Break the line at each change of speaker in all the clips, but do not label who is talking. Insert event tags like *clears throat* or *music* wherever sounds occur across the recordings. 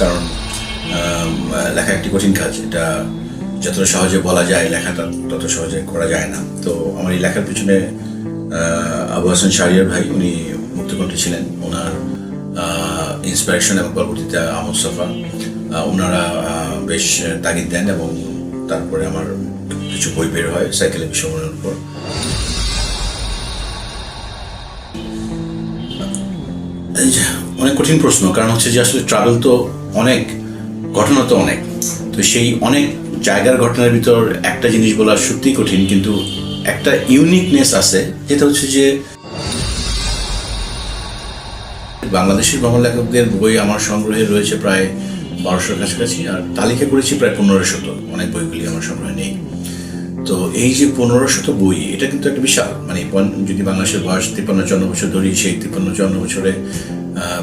কারণ লেখা একটি কঠিন কাজ। এটা যতটা সহজে বলা যায় লেখাটা, তত সহজে করা যায় না। তো আমার এই লেখার পিছনে আবু হাসান শাহরিয়ার ভাই, উনি মুক্তকণ্ঠে ছিলেন। ওনার ইন্সপিরেশন এবং পরবর্তীতে আমদ সফা ওনারা বেশ তাগিদ দেন এবং তারপরে আমার কিছু বই বের হয় সাইকেলের বিষয়ের উপর। এই অনেক কঠিন প্রশ্ন, কারণ হচ্ছে যে আসলে ট্রাভেল তো অনেক, ঘটনা তো অনেক। তো সেই অনেক জায়গার ঘটনার ভিতর একটা জিনিস বলা সত্যিই কঠিন, কিন্তু একটা ইউনিকনেস আছে, যেটা হচ্ছে যে বাংলাদেশের ভ্রমণ লেখকদের বই আমার সংগ্রহে রয়েছে প্রায় বারোশোর কাছাকাছি, আর তালিকা করেছি প্রায় পনেরো শত। অনেক বইগুলি আমার সংগ্রহে নেই। তো এই যে পনেরো শত বই, এটা কিন্তু একটা বিশাল মানে যদি বাংলাদেশের বয়স তিপ্পান্ন চন্ন বছর ধরি, সেই তিপ্পান্ন চন্ন বছরে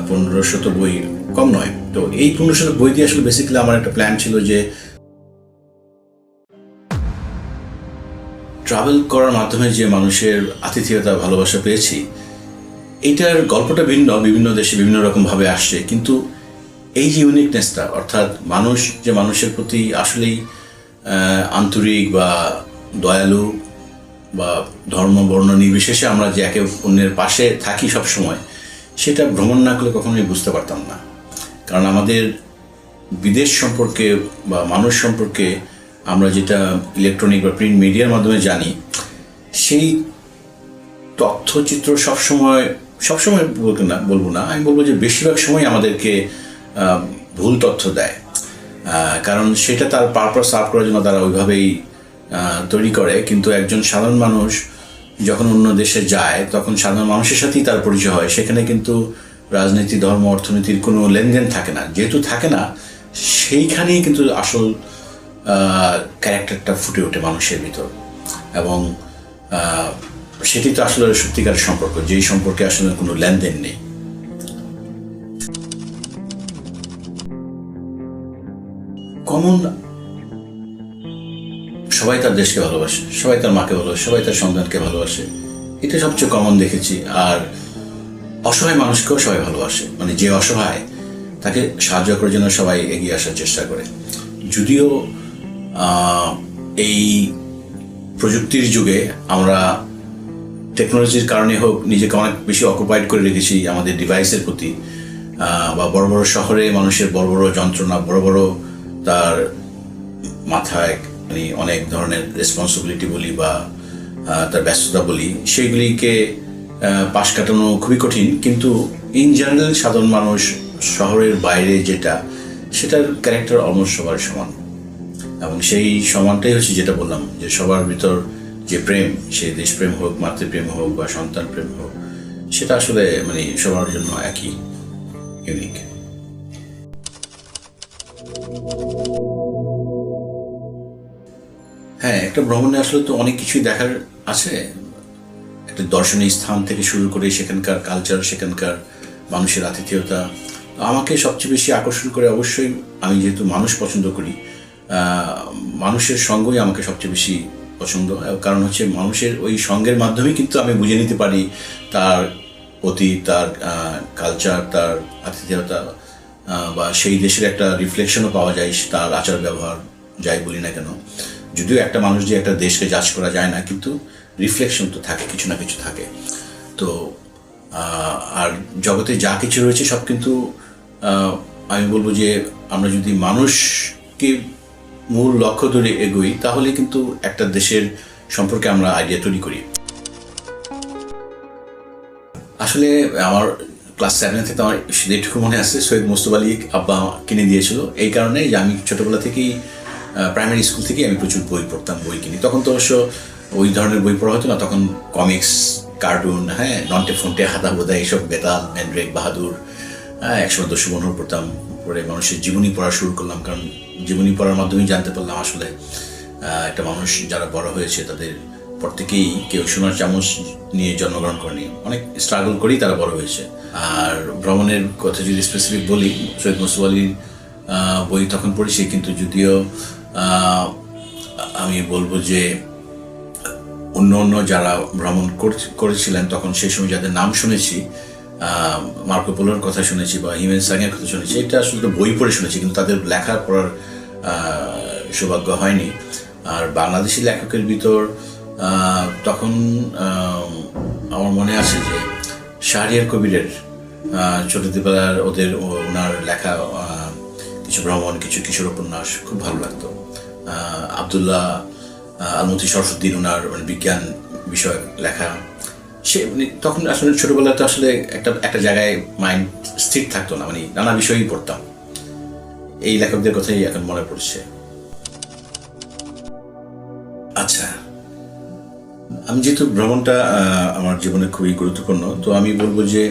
পনেরো শত বই কম নয়। তো এই পনেরো শত বই দিয়ে আসলে বেসিক্যালি আমার একটা প্ল্যান ছিল যে ট্রাভেল করার মাধ্যমে যে মানুষের আতিথেয়তা, ভালোবাসা পেয়েছি এইটার গল্পটা ভিন্ন, বিভিন্ন দেশে বিভিন্ন রকমভাবে আসছে। কিন্তু এই যে ইউনিকনেসটা অর্থাৎ মানুষ, যে মানুষের প্রতি আসলেই আন্তরিক বা দয়ালু বা ধর্ম, বর্ণ নির্বিশেষে আমরা যে একে অন্যের পাশে থাকি সব সময় সেটা ভ্রমণ না করলে কখনোই বুঝতে পারতাম না। কারণ আমাদের বিদেশ সম্পর্কে বা মানুষ সম্পর্কে আমরা যেটা ইলেকট্রনিক বা প্রিন্ট মিডিয়ার মাধ্যমে জানি, সেই তথ্যচিত্র সবসময় সবসময় বলব না বলব না, আমি বলব যে বেশিরভাগ সময় আমাদেরকে ভুল তথ্য দেয়। কারণ সেটা তার পারপাস সার্ভ করার জন্য তারা ওইভাবেই তৈরি করে। কিন্তু একজন সাধারণ মানুষ যখন অন্য দেশে যায়, তখন সাধারণ মানুষের সাথেই তার পরিচয় হয়। সেখানে কিন্তু রাজনীতি, ধর্ম, অর্থনীতির কোনো লেনদেন থাকে না। যেহেতু থাকে না, সেইখানেই কিন্তু আসল ক্যারেক্টারটা ফুটে ওঠে মানুষের ভিতর। এবং সেটি তো আসলে সত্যিকারের সম্পর্ক, যেই সম্পর্কে আসলে কোনো লেনদেন নেই। কমন সবাই তার দেশকে ভালোবাসে, সবাই তার মাকে ভালোবাসে, সবাই তার সন্তানকে ভালোবাসে। এটা সবচেয়ে কমন দেখেছি। আর অসহায় মানুষকেও সবাই ভালোবাসে। মানে যে অসহায়, তাকে সাহায্য করার জন্য সবাই এগিয়ে আসার চেষ্টা করে। যদিও এই প্রযুক্তির যুগে আমরা টেকনোলজির কারণে হোক নিজেকে অনেক বেশি অকুপাইড করে রেখেছি আমাদের ডিভাইসের প্রতি বা বড় বড় শহরে মানুষের বড় বড় যন্ত্রণা, বড় বড় তার মাথায় মানে অনেক ধরনের রেসপন্সিবিলিটি বলি বা তার ব্যস্ততা বলি সেইগুলিকে আহ, পাশ কাটানো খুবই কঠিন। কিন্তু ইন জেনারেল সাধারণ মানুষ শহরের বাইরে যেটা সেটার ক্যারেক্টার অলমোস্ট সবার সমান। এবং সেই সমানটাই হচ্ছে যেটা বললাম যে সবার ভিতর যে প্রেম সে দেশপ্রেম হোক মাতৃপ্রেম হোক বা সন্তান প্রেম হোক সেটা আসলে মানে সবার জন্য একই ইউনিক হ্যাঁ একটা ভ্রমণে আসলে তো অনেক কিছুই দেখার আছে। একটা দর্শনীয় স্থান থেকে শুরু করে সেখানকার কালচার সেখানকার মানুষের আতিথেয়তা। আমাকে সবচেয়ে বেশি আকর্ষণ করে অবশ্যই আমি যেহেতু মানুষ পছন্দ করি মানুষের সঙ্গই আমাকে সবচেয়ে বেশি পছন্দ কারণ হচ্ছে মানুষের ওই সঙ্গের মাধ্যমেই কিন্তু আমি বুঝে নিতে পারি তার অতীত, তার কালচার তার আতিথেয়তা বা সেই দেশের একটা রিফ্লেকশনও পাওয়া যায় তার আচার ব্যবহার যাই বলি না কেন। যদিও একটা মানুষ যে একটা দেশকে জাজ করা যায় না, কিন্তু রিফ্লেকশন তো থাকে, কিছু না কিছু থাকে। তো আর জগতে যা কিছু রয়েছে সব কিন্তু আমি বলব যে আমরা যদি মানুষকে মূল লক্ষ্য ধরে এগোই, তাহলে কিন্তু একটা দেশের সম্পর্কে আমরা আইডিয়া তৈরি করি। আসলে আমার ক্লাস সেভেন থেকে আমার যেটুকু মনে আছে, সৈয়দ মুস্তফ আলী আব্বা কিনে দিয়েছিল, এই কারণে যে আমি ছোটবেলা থেকেই প্রাইমারি স্কুল থেকেই আমি প্রচুর বই পড়তাম, বই কিনি। তখন তো অবশ্য ওই ধরনের বই পড়া হতো না, তখন কমিক্স কার্টুন হ্যাঁ নন্টে ফন্টে, হাদা বোদা এইসব, বেতাল, ম্যান্ড্রেক, বাহাদুর হ্যাঁ একসময় দস্যু বনর পড়তাম পরে মানুষের জীবনী পড়া শুরু করলাম, কারণ জীবনী পড়ার মাধ্যমেই জানতে পারলাম আসলে একটা মানুষ যারা বড় হয়েছে, তাদের প্রত্যেকেই কেউ সোনার চামচ নিয়ে জন্মগ্রহণ করেনি। অনেক স্ট্রাগল করেই তারা বড় হয়েছে। আর ভ্রমণের কথা যদি স্পেসিফিক বলি সৈয়দ মুস্তফ আলীর বই তখন পড়েছি, কিন্তু যদিও আমি বলব যে অন্য অন্য যারা ভ্রমণ কর- করেছিলেন, তখন সেই সময় যাদের নাম শুনেছি মার্কো পোলোর কথা শুনেছি বা হিমেন সাংয়ের কথা শুনেছি, এটা আসলে বই পড়ে শুনেছি, কিন্তু তাদের লেখা পড়ার সৌভাগ্য হয়নি। আর বাংলাদেশি লেখকের ভিতর তখন আমার মনে আছে যে শাহরিয়ার কবিরের ছোটবেলার ওদের ওনার লেখা কিছু ভ্রমণ, কিছু কিশোর উপন্যাস খুব ভালো লাগতো। আবদুল্লাহ আলমতি সরফুদ্দিন ওনার মানে বিজ্ঞান বিষয়ক লেখা। সে মানে তখন আসলে ছোটবেলায় তো আসলে একটা একটা জায়গায় মাইন্ড স্থির থাকতো না মানে নানা বিষয়ই পড়তাম। এই লেখকদের কথাই এখন মনে পড়ছে। আচ্ছা আমি যেহেতু ভ্রমণটা আমার জীবনে খুবই গুরুত্বপূর্ণ, তো আমি বলব যে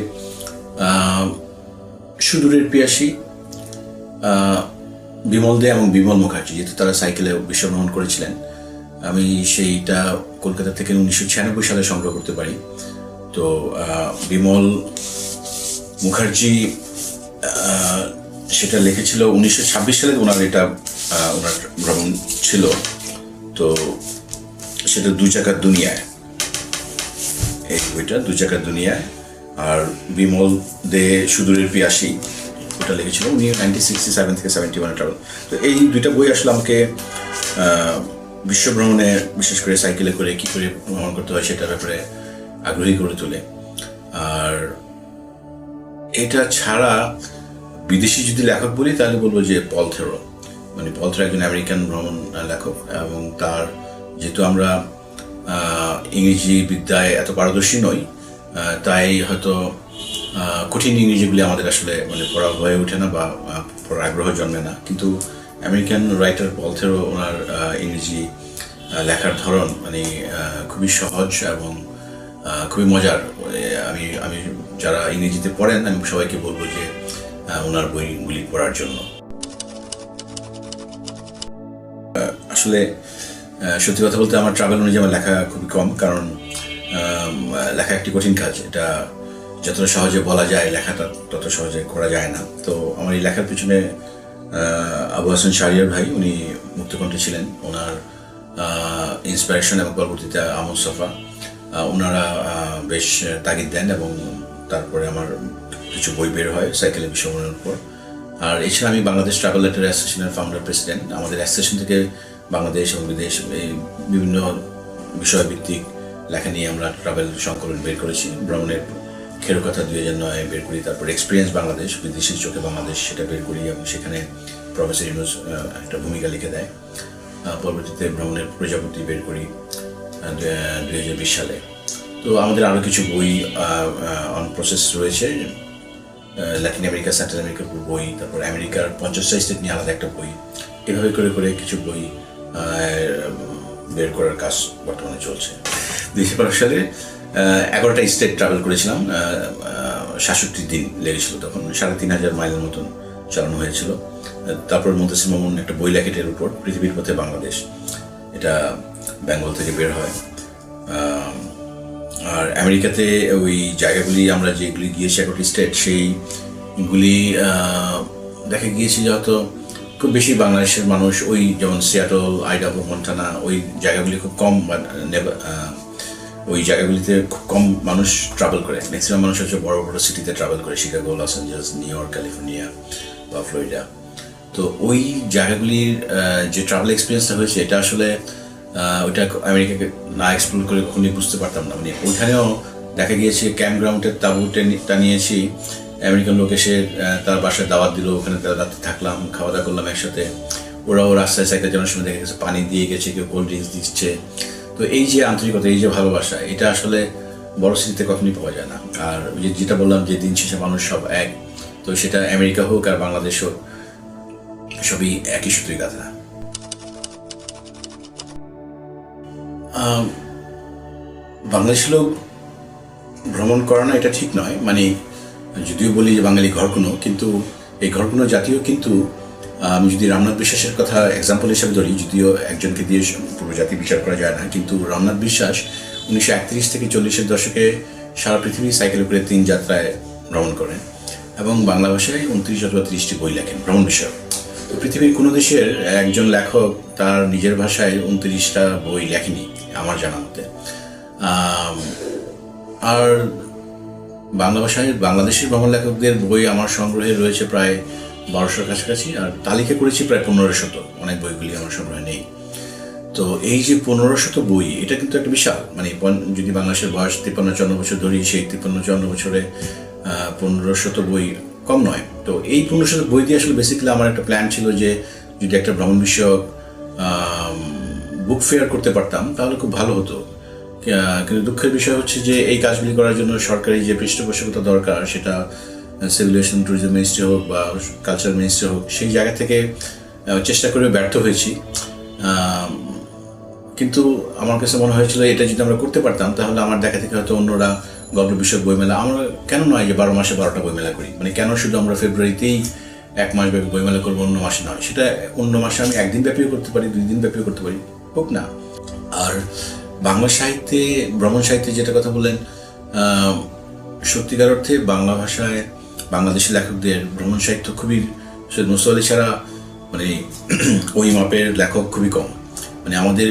সুদূরের পিয়াসী বিমল দে এবং বিমল মুখার্জি, যেহেতু তারা সাইকেলে বিশ্ব ভ্রমণ করেছিলেন, আমি সেইটা কলকাতা থেকে উনিশশো ছিয়ানব্বই সালে সংগ্রহ করতে পারি। তো বিমল মুখার্জি সেটা লিখেছিল উনিশশো ছাব্বিশ সালে ওনার এটা ওনার ভ্রমণ ছিল। তো, সেটা দু চাকার দুনিয়ায়। এই বইটা দু চাকার দুনিয়ায়। আর বিমল দে সুদূরের পিয়াসী। ওটা লিখেছিল উনি নাইনটিন সিক্সটি সেভেন থেকে সেভেন্টি ওয়ানে ট্রাভেল তো এই দুইটা বই আসলে আমাকে আহ, বিশ্ব ভ্রমণে বিশেষ করে সাইকেলে করে কী করে ভ্রমণ করতে হয় সেটার ব্যাপারে আগ্রহী করে তোলে। আর এটা ছাড়া বিদেশি যদি লেখক বলি তাহলে বলব যে পল থেরো মানে পল থেরো একজন আমেরিকান ভ্রমণ লেখক এবং তার যেহেতু আমরা ইংরেজি বিদ্যায় এত পারদর্শী নই তাই হয়তো কঠিন ইংরেজিগুলি আমাদের আসলে মানে পড়া হয়ে ওঠে না বা পড়ার আগ্রহ জন্মে না। কিন্তু আমেরিকান রাইটার পলথেরও ওনার ইংরেজি লেখার ধরন মানে খুবই সহজ এবং খুবই মজার। আমি আমি যারা ইংরেজিতে পড়েন, আমি সবাইকে বলব যে ওনার বইগুলি পড়ার জন্য। আসলে সত্যি কথা বলতে আমার ট্রাভেল অনুযায়ী আমার লেখা খুবই কম, কারণ লেখা একটি কঠিন কাজ। এটা যতটা সহজে বলা যায় লেখাটা, তত সহজে করা যায় না। তো আমার এই লেখার পিছনে আবু হাসান শারিয়ার ভাই, উনি মুক্তকণ্ঠে ছিলেন। ওনার ইন্সপিরেশন এবং পরবর্তীতে আমল সফা ওনারা বেশ তাগিদ দেন এবং তারপরে আমার কিছু বই বের হয় সাইকেলের বিষয়ের উপর। আর এছাড়া আমি বাংলাদেশ ট্রাভেল লেটার অ্যাসোসিয়েশনের ফাউন্ডার প্রেসিডেন্ট আমাদের অ্যাসোসিয়েশন থেকে বাংলাদেশ এবং বিদেশ এই বিভিন্ন বিষয়ভিত্তিক লেখা নিয়ে আমরা ট্রাভেল সংকলন বের করেছি। ভ্রমণের খেরো কথা দুই হাজার নয় বের করি, তারপর এক্সপিরিয়েন্স বাংলাদেশ বিদেশি চোখে বাংলাদেশ সেটা বের করি এবং সেখানে প্রফেসর ইউনুস একটা ভূমিকা লিখে দেয়। পরবর্তীতে ভ্রমণের প্রজাপতি বের করি দুই হাজার বিশ সালে। তো আমাদের আরও কিছু বই অন প্রসেস রয়েছে। ল্যাটিন আমেরিকা সেন্ট্রাল আমেরিকার বই, তারপর আমেরিকার পঞ্চাশটা স্টেট নিয়ে আলাদা একটা বই। এভাবে করে করে কিছু বই বের করার কাজ বর্তমানে চলছে। দুইশো বারো সালে এগারোটা স্টেট ট্রাভেল করেছিলাম সাতষট্টি দিন লেগেছিল তখন, সাড়ে তিন হাজার মাইলের মতন চালানো হয়েছিল। তারপর মুন্তাসির মামুন একটা বই লেখে এটার উপর, পৃথিবীর পথে বাংলাদেশ। এটা বেঙ্গল থেকে বের হয়। আর আমেরিকাতে ওই জায়গাগুলি আমরা যেগুলি গিয়েছি, এগারোটি স্টেট সেইগুলি দেখা গিয়েছি যে হয়তো খুব বেশি বাংলাদেশের মানুষ ওই যেমন সিয়াটল আইডাহো মন্টানা ওই জায়গাগুলি খুব কম বা ওই জায়গাগুলিতে খুব কম মানুষ ট্রাভেল করে। ম্যাক্সিমাম মানুষ হচ্ছে বড় বড় সিটিতে ট্রাভেল করে। Chicago Los Angeles New York California বা ফ্লোরিডা তো ওই জায়গাগুলির যে ট্রাভেল এক্সপিরিয়েন্সটা হয়েছে, এটা আসলে ওইটা আমেরিকাকে না এক্সপ্লোর করে কখনোই বুঝতে পারতাম না। মানে ওইখানেও দেখা গিয়েছে ক্যাম্প গ্রাউন্ডের তাবু টেনে- টানিয়েছি। আমেরিকান লোক এসে তার বাসায় দাওয়াত দিল। ওখানে তার রাতে থাকলাম খাওয়া দাওয়া করলাম একসাথে। ওরাও রাস্তায় সাইকেল যেমন সময় দেখা গেছে, পানি দিয়ে গেছে, কেউ কোল্ড ড্রিঙ্কস দিচ্ছে। তো এই যে আন্তরিকতা এই যে ভালোবাসা এটা আসলে বড় সিটিতে কখনই পাওয়া যায় না। আর যেটা বললাম যে দিন শেষে মানুষ সব এক তো সেটা আমেরিকা হোক আর বাংলাদেশ হোক সবই একই সূত্রে গাথা। আম, বাংলাদেশের লোক ভ্রমণ করা না এটা ঠিক নয়। মানে যদিও বলি যে বাঙালি ঘরকুনো কিন্তু এই ঘরকুনো জাতীয় কিন্তু আমি যদি রামনাথ বিশ্বাসের কথা এক্সাম্পল হিসেবে ধরি, যদিও একজনকে দিয়ে পুরো জাতি বিচার করা যায় না, কিন্তু রামনাথ বিশ্বাস উনিশশো একত্রিশ থেকে চল্লিশের দশকে সারা পৃথিবী সাইকেলে করে তিন যাত্রায় ভ্রমণ করেন এবং বাংলা ভাষায় উনত্রিশ অথবা ত্রিশটি বই লেখেন ভ্রমণ বিষয়ক। তো পৃথিবীর কোনো দেশের একজন লেখক তার নিজের ভাষায় উনত্রিশটা বই লেখেনি, আমার জানা মতে। আর বাংলা ভাষায় বাংলাদেশের ভ্রমণ লেখকদের বই আমার সংগ্রহে রয়েছে প্রায় বারোশোর কাছাকাছি, আর তালিকা করেছি প্রায় পনেরো শত অনেক বইগুলি আমার সংগ্রহে নেই। তো এই যে পনেরো শত বই, এটা কিন্তু একটা বিশাল। মানে যদি বাংলাদেশের বয়স তিপ্পান্ন চন্ন বছর ধরি, সেই তিপ্পান্ন চন্ন বছরে পনেরো শত বই কম নয়। তো এই পনেরো শত বই দিয়ে আসলে বেসিক্যালি আমার একটা প্ল্যান ছিল যে যদি একটা ভ্রমণ বিষয়ক বুক ফেয়ার করতে পারতাম, তাহলে খুব ভালো হতো। কিন্তু দুঃখের বিষয় হচ্ছে যে এই কাজগুলি করার জন্য সরকারি যে পৃষ্ঠপোষকতা দরকার, সেটা সিভিলেশন ট্যুরিজম মিনিস্ট্রি হোক বা কালচার মিনিস্ট্রি হোক, সেই জায়গা থেকে চেষ্টা করে ব্যর্থ হয়েছি। কিন্তু আমার কাছে মনে হয়েছিল এটা যদি আমরা করতে পারতাম, তাহলে আমার দেখা থেকে হয়তো অন্যরা গল্প বিষয়ক বইমেলা আমরা কেন নয় যে বারো মাসে বারোটা বইমেলা করি? মানে কেন শুধু আমরা ফেব্রুয়ারিতেই এক মাস ব্যাপী বইমেলা করব, অন্য মাসে নয়? সেটা অন্য মাসে আমি একদিন ব্যাপীও করতে পারি, দুই দিন ব্যাপীও করতে পারি, হোক না। আর বাংলা সাহিত্যে, ভ্রমণ সাহিত্যে যেটা কথা বললেন সত্যিকার অর্থে বাংলা ভাষায় বাংলাদেশি লেখকদের ভ্রমণ সাহিত্য খুবই, সৈয়দ আলী ছাড়া মানে *clears throat* ওই মাপের লেখক খুবই কম। মানে আমাদের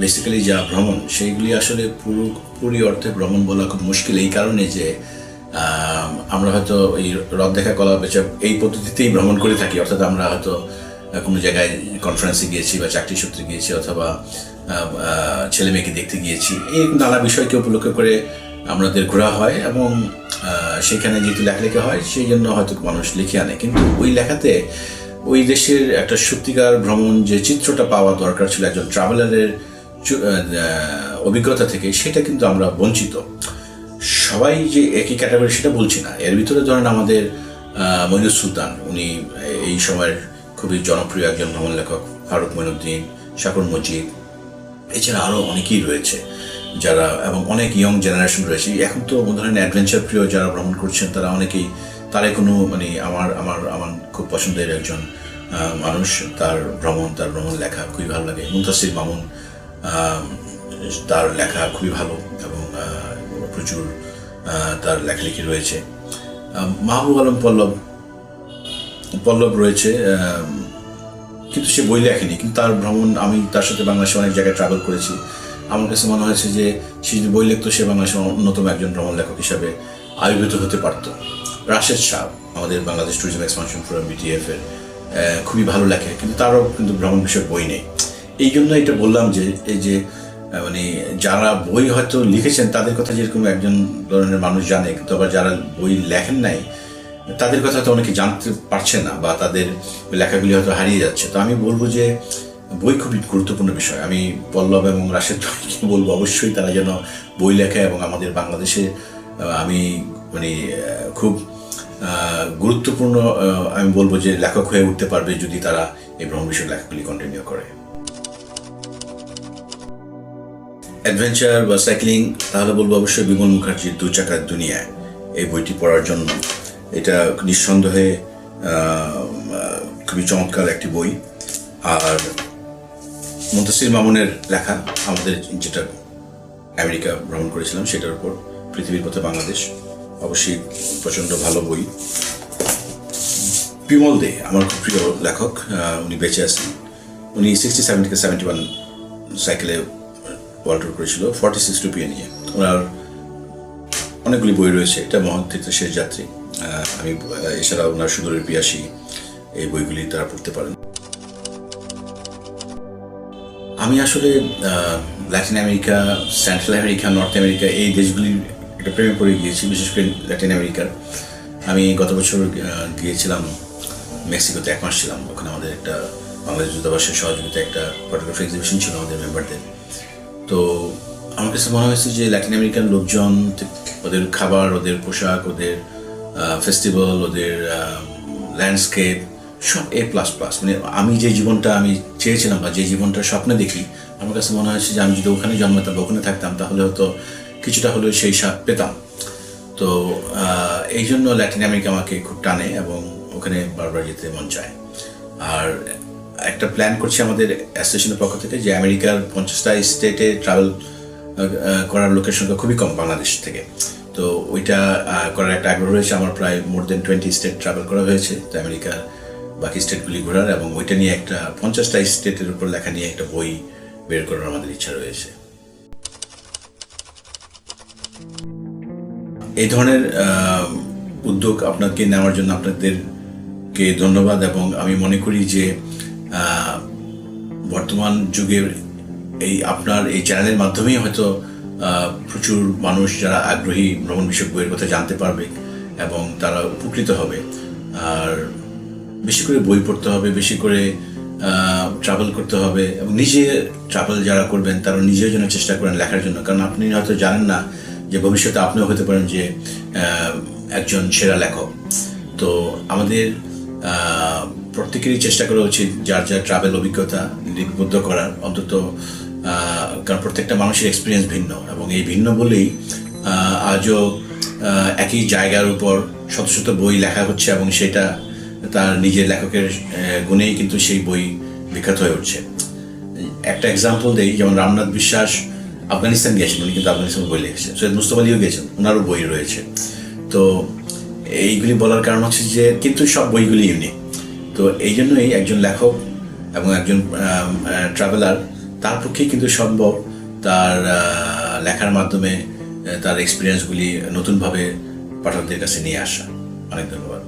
বেসিক্যালি যা ভ্রমণ, সেইগুলি আসলে পুরো, পুরি অর্থে ভ্রমণ বলা খুব মুশকিল। এই কারণে যে আমরা হয়তো এই রথ দেখা কলা বেচা, এই পদ্ধতিতেই ভ্রমণ করে থাকি। অর্থাৎ আমরা হয়তো কোনো জায়গায় কনফারেন্সে গিয়েছি বা চাকরি সূত্রে গিয়েছি অথবা ছেলে মেয়েকে দেখতে গিয়েছি। এই নানা বিষয়কে উপলক্ষ করে আমাদের ঘোরা হয় এবং সেখানে যেহেতু লেখালেখি হয় সেই জন্য হয়তো মানুষ লিখে আনে। কিন্তু ওই লেখাতে ওই দেশের একটা সত্যিকার ভ্রমণ যে চিত্রটা পাওয়া দরকার ছিল একজন ট্রাভেলারের অভিজ্ঞতা থেকে সেটা কিন্তু আমরা বঞ্চিত। সবাই যে একই ক্যাটাগরি সেটা বলছি না। এর ভিতরে ধরেন আমাদের আহ, সুলতান। উনি এই সময়ের খুবই জনপ্রিয় একজন ভ্রমণ লেখক ফারুক মইনুদ্দিন শাকুর মজিদ এছাড়া আরও অনেকেই রয়েছে। যারা এবং অনেক ইয়ং জেনারেশন রয়েছে, এখন তো ধরেন অ্যাডভেঞ্চার প্রিয় যারা ভ্রমণ করছেন, তারা অনেকেই তার কোনো মানে আমার আমার আমার খুব পছন্দের একজন মানুষ, তার ভ্রমণ তার ভ্রমণ লেখা খুবই ভালো লাগে। মুন্তাসির মামুন তার লেখা খুবই ভালো এবং প্রচুর তার লেখালেখি রয়েছে। মাহবুব আলম পল্লব পল্লব রয়েছে কিন্তু সে বই লেখেনি, কিন্তু তার ভ্রমণ আমি তার সাথে বাংলাদেশে অনেক জায়গায় ট্রাভেল করেছি। আমার কাছে মনে হয়েছে যে সে যদি বই লিখতো সে বাংলাদেশের অন্যতম একজন ভ্রমণ লেখক হিসাবে আবির্ভূত হতে পারত। রাশেদ শাহ, আমাদের Bangladesh tourism expansion forum BTF এর খুবই ভালো লেখে, কিন্তু তারও কিন্তু ভ্রমণ বিষয়ক বই নেই। এই জন্য এটা বললাম যে, এই যে মানে যারা বই হয়তো লিখেছেন, তাদের কথা যেরকম একজন ধরনের মানুষ জানে, কিন্তু আবার যারা বই লেখেন নাই, তাদের কথা তো অনেকে জানতে পারছে না বা তাদের লেখাগুলি হয়তো হারিয়ে যাচ্ছে। তো আমি বলব যে বই খুবই গুরুত্বপূর্ণ বিষয়। আমি পল্লব এবং রাশেদ ভাইকে বলব অবশ্যই তারা যেন বই লেখে এবং আমাদের বাংলাদেশে আমি মানে খুব গুরুত্বপূর্ণ আমি বলব যে লেখক হয়ে উঠতে পারবে যদি তারা এই ভ্রমণ বিষয়ের লেখাগুলি কন্টিনিউ করে। অ্যাডভেঞ্চার বা সাইক্লিং তাহলে বলব অবশ্যই বিমল মুখার্জির দু চাকার দুনিয়ায় এই বইটি পড়ার জন্য। এটা নিঃসন্দেহে খুবই চমৎকার একটি বই। আর মুন্তাসির মামুনের লেখা আমাদের যেটা আমেরিকা ভ্রমণ করেছিলাম, সেটার উপর পৃথিবীর পথে বাংলাদেশ অবশ্যই প্রচণ্ড ভালো বই। বিমল দে, আমার খুব প্রিয় লেখক উনি বেঁচে আছেন। উনি সিক্সটি সেভেন থেকে সেভেন্টি ওয়ান সাইকেলে ওয়ার্ল্ড টুর করেছিল ফর্টি সিক্স রুপিয়ে নিয়ে। ওনার অনেকগুলি বই রয়েছে, এটা মহত্তীর্থ শেষ যাত্রী। আমি এছাড়া ওনার সুদূরের পিয়াসী এই বইগুলি তারা পড়তে পারেন। আমি আসলে Latin America central America North America এই দেশগুলির একটা প্রেমে পড়ে গিয়েছি, বিশেষ করে ল্যাটিন আমেরিকার আমি গত বছর গিয়েছিলাম মেক্সিকোতে, এক মাস ছিলাম। ওখানে আমাদের একটা বাংলাদেশ দূতাবাসের সহযোগিতায় একটা ফটোগ্রাফি এক্সিবিশন ছিল আমাদের মেম্বারদের তো আমার কাছে মনে হয়েছে যে ল্যাটিন আমেরিকান লোকজন, ওদের খাবার, ওদের পোশাক, ওদের ফেস্টিভ্যাল ওদের ল্যান্ডস্কেপ সব এ প্লাস প্লাস মানে আমি যে জীবনটা আমি চেয়েছিলাম বা যে জীবনটা স্বপ্নে দেখি, আমার কাছে মনে হয়েছে যে আমি যদি ওখানে জন্মাতাম ওখানে থাকতাম, তাহলে হয়তো কিছুটা হলেও সেই স্বাদ পেতাম। তো এই জন্য ল্যাটিন আমেরিকা আমাকে খুব টানে এবং ওখানে বারবার যেতে মন চায়। আর একটা প্ল্যান করছি আমাদের অ্যাসোসিয়েশনের পক্ষ থেকে যে আমেরিকার পঞ্চাশটা স্টেটে ট্রাভেল করার লোকের সংখ্যা খুবই কম বাংলাদেশ থেকে। তো ওইটা করার একটা আগ্রহ রয়েছে। আমার প্রায় more than twenty state travel করা হয়েছে। তো আমেরিকার বাকি স্টেটগুলি ঘোরার এবং ওইটা নিয়ে একটা পঞ্চাশটা স্টেটের উপর লেখা নিয়ে একটা বই বের করার আমাদের ইচ্ছা রয়েছে। এই ধরনের উদ্যোগ আপনাকে নেওয়ার জন্য আপনাদেরকে ধন্যবাদ এবং আমি মনে করি যে বর্তমান যুগের এই আপনার এই চ্যানেলের মাধ্যমেই হয়তো প্রচুর মানুষ যারা আগ্রহী ভ্রমণ বিষয়ক বইয়ের কথা জানতে পারবে এবং তারা উপকৃত হবে। আর বেশি করে বই পড়তে হবে, বেশি করে ট্রাভেল করতে হবে এবং নিজে ট্রাভেল যারা করবেন তারা নিজের জন্য চেষ্টা করেন লেখার জন্য। কারণ আপনি হয়তো জানেন না যে ভবিষ্যতে আপনিও হতে পারেন যে একজন সেরা লেখক। তো আমাদের প্রত্যেকেরই চেষ্টা করা উচিত যার যার ট্রাভেল অভিজ্ঞতা লিপিবদ্ধ করার। অন্তত কারণ প্রত্যেকটা মানুষের এক্সপিরিয়েন্স ভিন্ন এবং এই ভিন্ন বলেই আজও একই জায়গার উপর শত শত বই লেখা হচ্ছে এবং সেটা তার নিজের লেখকের গুণেই কিন্তু সেই বই বিখ্যাত হয়ে উঠছে। একটা এক্সাম্পল দেই, যেমন রামনাথ বিশ্বাস আফগানিস্তান গিয়েছেন উনি কিন্তু আফগানিস্তান বই লিখেছেন সৈয়দ মুস্তফা আলীও গেছেন ওনারও বই রয়েছে। তো এইগুলি বলার কারণ হচ্ছে যে, কিন্তু সব বইগুলি ইউনিক তো এই জন্যই একজন লেখক এবং একজন ট্রাভেলার তার পক্ষেই কিন্তু সম্ভব তার লেখার মাধ্যমে তার এক্সপিরিয়েন্সগুলি নতুনভাবে পাঠকদের কাছে নিয়ে আসা। অনেক ধন্যবাদ।